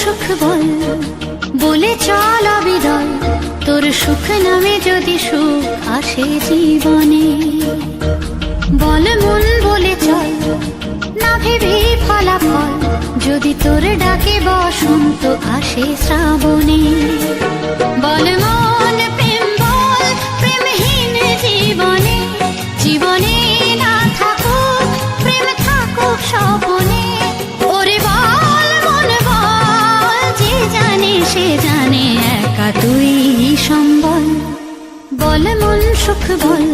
সুখ বল বলে চল অবিরল তোর সুখ নামে যদি সুখ আসে জীবনে। বল মন বলে চল, না ভেবে ফলাফল। যদি তোর ডাকে বসন্ত আসে শ্রাবণে। বল মন, প্রেম বল, প্রেমহীন জীবনে। জীবনে না থাকুক, প্রেম থাকুক স্বপনে। ওরে বল, মন বল, যে জানে সে জানে, একা তুই সম্বল। বল মন, সুখ বল,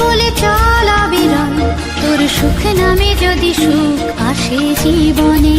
বলে চল। সুখ নামে যদি সুখ আসে জীবনে।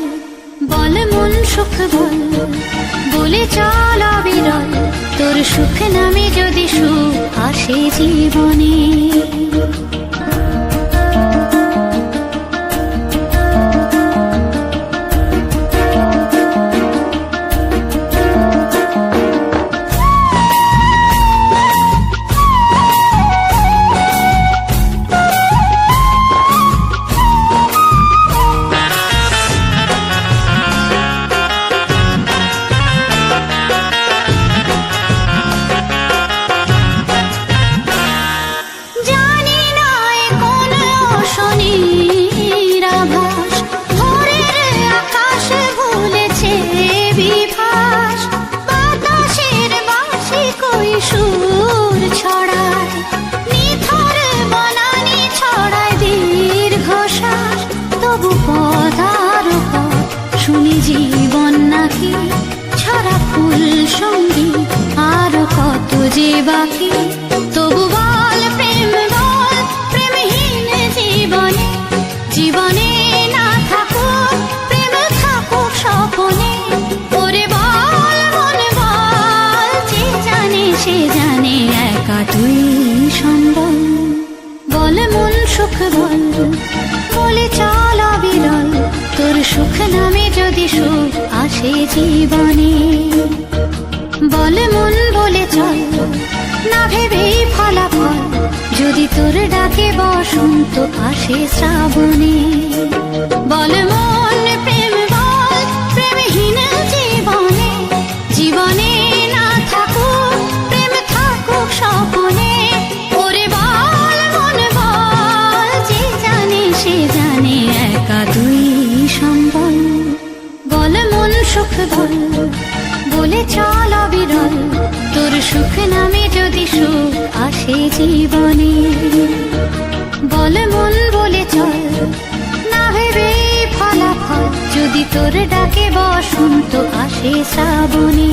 সুখ বল। বলে চল অবিরল তোর সুখ নামে যদি সুখ আসে জীবনে। তবু পথ জীবন নাকি ছাড়া ফুল সঙ্গী আর কত যে বাকি? তবু সুখ বল বলে বিরল তোর সুখ নামে যদি সুখ আসে জীবনে, বল মন বলে চল, না ভেবেই ফলাফল। যদি তোর ডাকে বসন্ত আসে শ্রাবণে, বল মন সুখ বল বলে চল অবিরল। তোর সুখ নামে যদি সুখ আসে জীবনে। বল মন বলে চল, না ভেবে ফলাফল। যদি তোর ডাকে বসন্ত আসে শ্রাবণে।